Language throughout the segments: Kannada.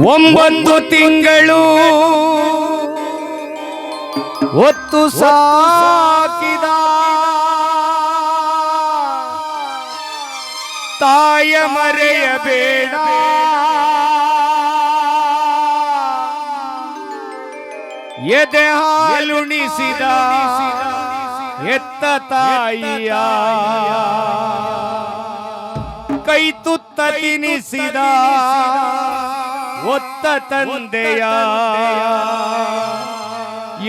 ಒಂಬತ್ತು ತಿಂಗಳು ಒತ್ತು ಸಾಕಿದ ತಾಯ ಮರೆಯಬೇಡ. ಎದೆ ಹಾಲುಣಿಸಿದ ಎತ್ತ ತಾಯಿಯ ಕೈ ತುತ್ತ ತಿನಿಸಿದ. ಒತ್ತ ತಂದೆಯ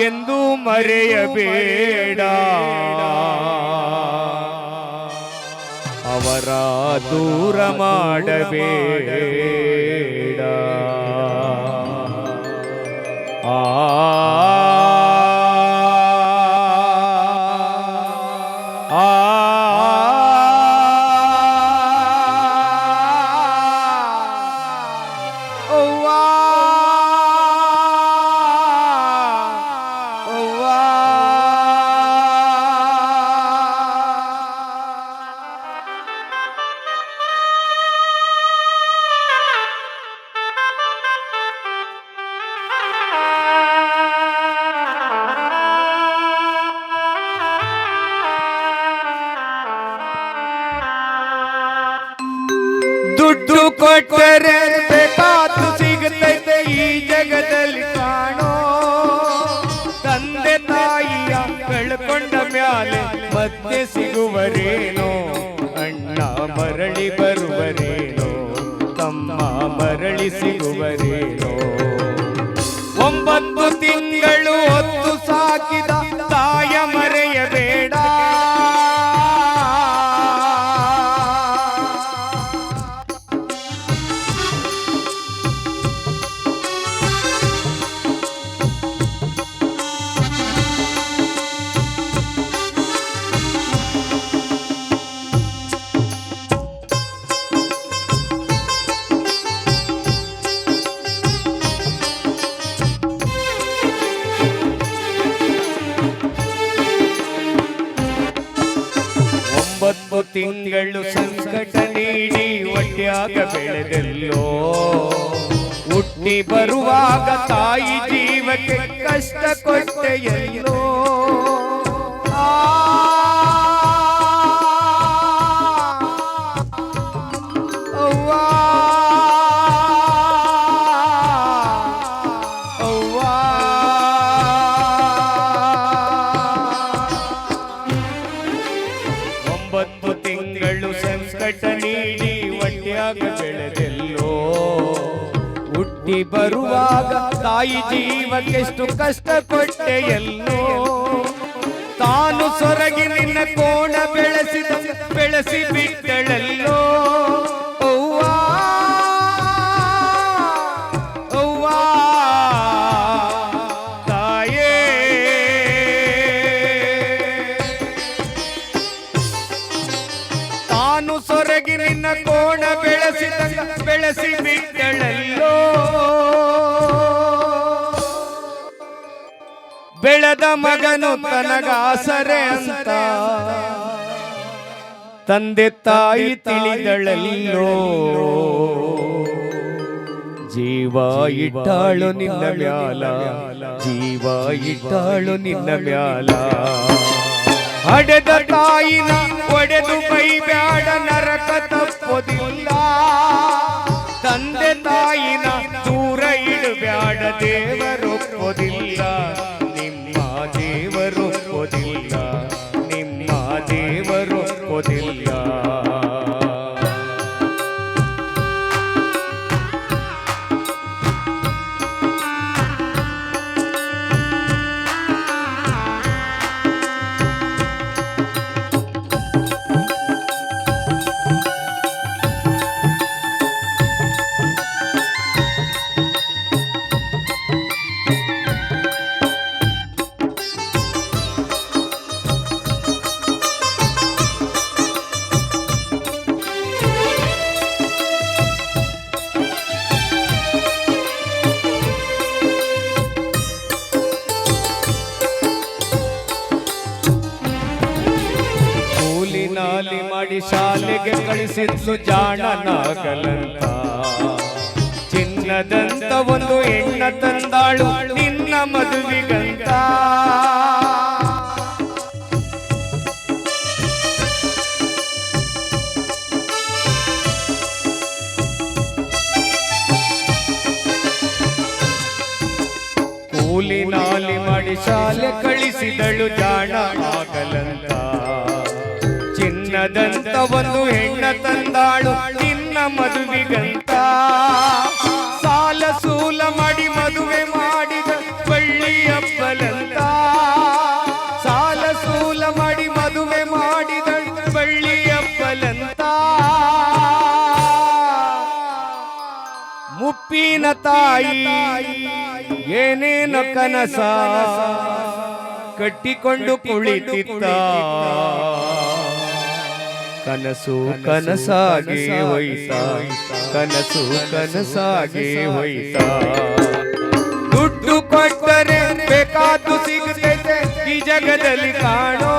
ಎಂದು ಮರೆಯಬೇಡ ಅವರ ದೂರ ಮಾಡಬೇಡ ಆ ದುಡ್ಡು ಕೊಟ್ಟರೆ ಬೇಕಾದ್ದು ಸಿಗುತ್ತೈತೆ ಈ ಜಗದಲ್ಲಿ ಕಾಣೋ. ತಂದೆ ತಾಯಿಯ ಕಳ್ಕೊಂಡ ಮ್ಯಾಲೆ ಮತ್ತೆ ಸಿಗುವರೇನೋ, ಅಣ್ಣ ಮರಳಿ ಬರುವರೇನೋ, ತಮ್ಮ ಮರಳಿ ಸಿಗುವರೇನೋ. ಒಂಬತ್ತು ತಿಂಗಳು ಹೊತ್ತು ಸಾಕಿದ ತಿಂಗಳು ಸಂಕಟ ನೀಡಿ ಒಟ್ಟಾಗ ಬೆಳೆದೆಲ್ಲೋ. ಹುಟ್ಟಿ ಬರುವಾಗ ತಾಯಿ ಜೀವಕ್ಕೆ ಕಷ್ಟ ಕೊಟ್ಟೆಯಲ್ಲೋ. ಬರುವಾಗ ತಾಯಿ ಜೀವಕ್ಕೆಷ್ಟು ಕಷ್ಟ ಕೊಟ್ಟೆ ಎಲ್ಲೋ. ತಾನು ಸೊರಗಿ ನಿನ್ನ ಕೋಣ ಬೆಳೆಸಿದ ಬೆಳೆಸಿ ಬಿಟ್ಟಳಲ್ಲೋ. ಬೆಳೆದ ಮಗನು ತನಗಾಸರೆ ಅಂತ. ತಂದೆ ತಾಯಿ ತಿಳಿದಳಲ್ಲೋ. ಜೀವ ಇಟ್ಟಾಳು ನಿನ್ನ ಮ್ಯಾಲ. ಜೀವ ಇಟ್ಟಾಳು ನಿನ್ನ ಮ್ಯಾಲ. ಹಡೆದ ತಾಯಿನ ಒಡೆದು ಬೈಬ್ಯಾಡ ನರಕ ತಪ್ಪೋದಿಲ್ಲ. ತಂದೆ ತಾಯಿನ ದೂರ ಇಡಬ್ಯಾಡ ದೇವರೊಪ್ಪೋದಿಲ್ಲ ಶಾಲೆಗೆ ಕಳಿಸಿದ್ಲು ಜಾಣನಾಗಲಂತ ಚಿನ್ನ ಚಿನ್ನದಂತ ಒಂದು ಹೆಣ್ಣ ತಂದಾಳು ನಿನ್ನ ಮದುವೆಗಂತ. ಕೂಲಿ ನಾಲಿ ಮಾಡಿ ಶಾಲೆ ಕಳಿಸಿದಳು ಜಾಣ ಆಗಲಂತ ಚಿನ್ನದಂತ ಒಂದು ಹೆಣ್ಣ ತಂದಾಳು, ನಿನ್ನ ಮದುವಿಗಂತ. ಸಾಲ ಸೂಲ ಮಾಡಿ ಮದುವೆ ಮಾಡಿದ ಬಳ್ಳಿ ಬಲಂತ ಸಾಲ ಸೂಲ ಮಾಡಿ ಮದುವೆ ಮಾಡಿದ ಬಳ್ಳಿ ಬಲಂತ ಮುಪ್ಪಿನ ತಾಯಿ, ಏನೇನ ಕನಸ? ಕಟ್ಟಿಕೊಂಡು ಕುಳಿತಿತ್ತ. ಕನಸು ಕನಸಾಗಿ ಹೋಯ್ತಾ. ಕನಸು ಕನಸಾಗಿ ಹೋಯ್ತಾ. ದುಡ್ಡು ಕೊಟ್ಟರೆ ಬೇಕಾದ್ದು ಸಿಗುತ್ತೆ ಈ ಜಗದಲ್ಲಿ ಕಾಣೋ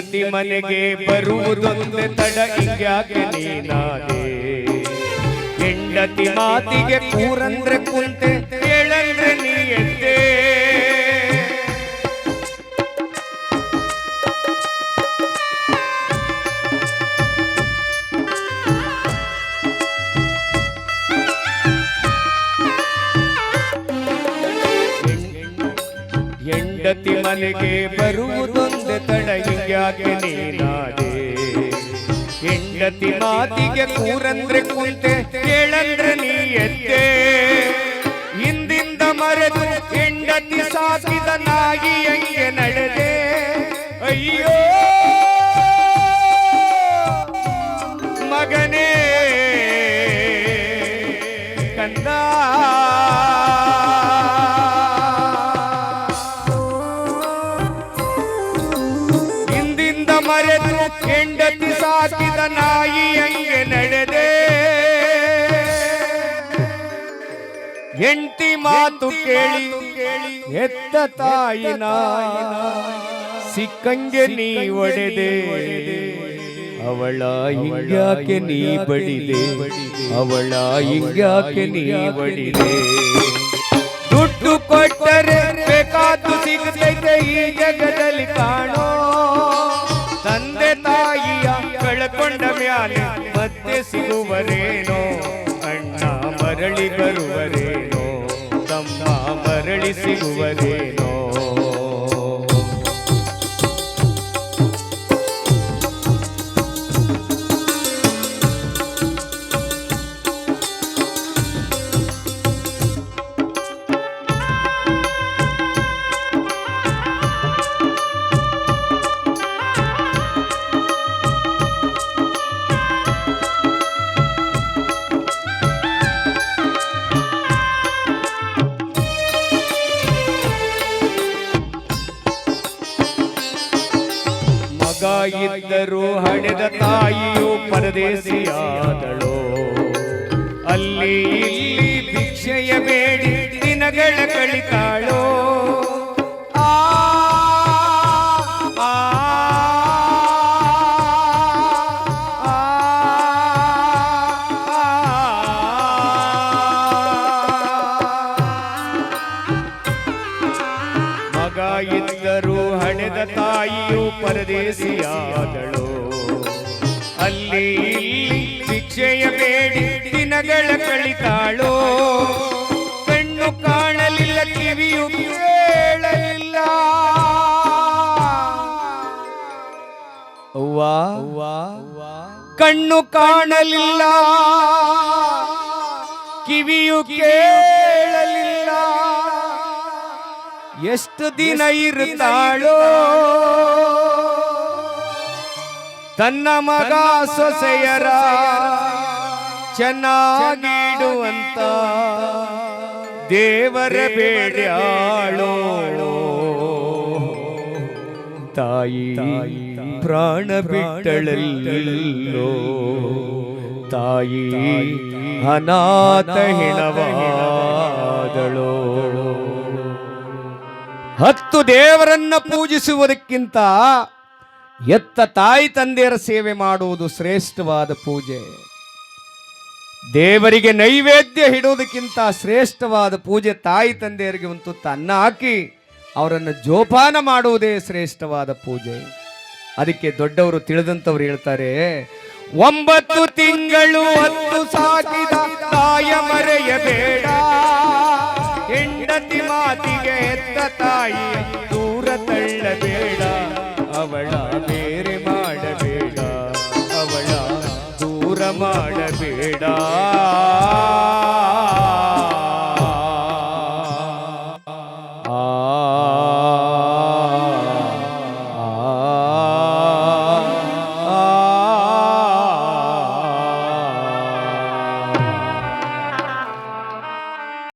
ಹೆಂಡತಿ ಮನೆಗೆ ಬರುವುದೊಂದು ತಡ ಹಿಂಗ್ಯಾಕೆ ನೀನಾದೆ? ಹೆಂಡತಿ ಮಾತಿಗೆ ಕೂರಂದ್ರೆ ಕುಂತೆ, ಕೇಳಂದ್ರೆ ನೀ ಎದ್ದೆ. ಹೆಂಡತಿ ಮನೆಗೆ ಬರುವುದೊಂದೇ ತಡ ಹಿಂಗ್ಯಾಕೆ ನೀನಾದೆ ಹೆಂಡತಿ ಮಾತಿಗೆ ಕೂರಂದ್ರೆ ಕುಂತೆ ಕೇಳಂದ್ರೆ ನೀ ಎದ್ದೆ ಹಿಂದಿಂದ ಮರೆತು ಹೆಂಡತಿ ಸಾಕಿದ ನಾಯಿ ಹೆಂಡತಿ ಮಾತು ಕೇಳಿ ಹೆತ್ತ ತಾಯಿನ ಸಿಕ್ಕಂಗೆ ನೀ ಒಡೆದೆ. ಅವಳ ಹಿಂಗ್ಯಾಕೆ ನೀ ಬಡಿದೆ? ಅವಳ ಹಿಂಗ್ಯಾಕೆ ನೀ ಬಡಿದೆ ದುಡ್ಡು ಕೊಟ್ಟರೆ ಬೇಕಾದ್ದು ಸಿಗುತ್ತೈತೆ ಈ ಜಗದಲ್ಲಿ ಕಾಣೋ. ತಂದೆ ತಾಯಿಯ ಕಳ್ಕೊಂಡ ಮ್ಯಾಲೆ ಮತ್ತೆ ಸಿಗುವರೇನೋ? ಮರಳಿ ಬರುವರೇನೋ ತಮ್ಮ ಮರಳಿ ಸಿಗುವರೇನೋ ಇದ್ದರೂ ಹಡೆದ ತಾಯಿಯು ಪರದೇಶಿಯಾದಳು ಅಲ್ಲಿ ಇಲ್ಲಿ ಭಿಕ್ಷೆಯ ಬೇಡಿ ದಿನಗಳ ಕಳಿತಾಳೋ. ಪರದೇಶಿಯಾದಳು ಅಲ್ಲಿ ಭಿಕ್ಷೆಯ ಬೇಡಿ ದಿನಗಳ ಕಳಿತಾಳೋ. ಕಣ್ಣು ಕಾಣಲಿಲ್ಲ, ಕಿವಿಯು ಕೇಳಲಿಲ್ಲ. ಕಣ್ಣು ಕಾಣಲಿಲ್ಲ. ಕಿವಿಯು ಕೇಳಲಿಲ್ಲ. ಎಷ್ಟು ದಿನ ಇರುತ್ತಾಳೋ. ತನ್ನ ಮಗ ಸೊಸೆಯರ ಚೆನ್ನಾಗಿಡುವಂತ ದೇವರ ಬೇಡ್ಯಾಳೋ ತಾಯಿ ಪ್ರಾಣ ಬಿಟ್ಟಳಲ್ಲೋ. ತಾಯಿ ಅನಾಥ ಹೆಣವಾದಳೋ. ಹತ್ತು ದೇವರನ್ನ ಪೂಜಿಸುವುದಕ್ಕಿಂತ ಎತ್ತ ತಾಯಿ ತಂದೆಯರ ಸೇವೆ ಮಾಡುವುದು ಶ್ರೇಷ್ಠವಾದ ಪೂಜೆ. ದೇವರಿಗೆ ನೈವೇದ್ಯ ಹಿಡೋದಕ್ಕಿಂತ ಶ್ರೇಷ್ಠವಾದ ಪೂಜೆ ತಾಯಿ ತಂದೆಯರಿಗೆ ಒಂದು ತನ್ನ ಹಾಕಿ ಅವರನ್ನು ಜೋಪಾನ ಮಾಡುವುದೇ ಶ್ರೇಷ್ಠವಾದ ಪೂಜೆ. ಅದಕ್ಕೆ ದೊಡ್ಡವರು ತಿಳಿದಂತವ್ರು ಹೇಳ್ತಾರೆ, ಒಂಬತ್ತು ತಿಂಗಳು ಹತ್ತು ಸಾಕಿದ ತಾಯ ಮರೆಯಬೇಡ. ಹೆಂಡತಿ ಮಾತಿಗೆ ಎತ್ತ ತಾಯಿ ದೂರ ತಳ್ಳಬೇಡ. ಅವಳ ಬೇರೆ ಮಾಡಬೇಡ ಅವಳ ದೂರ ಮಾಡಬೇಡ.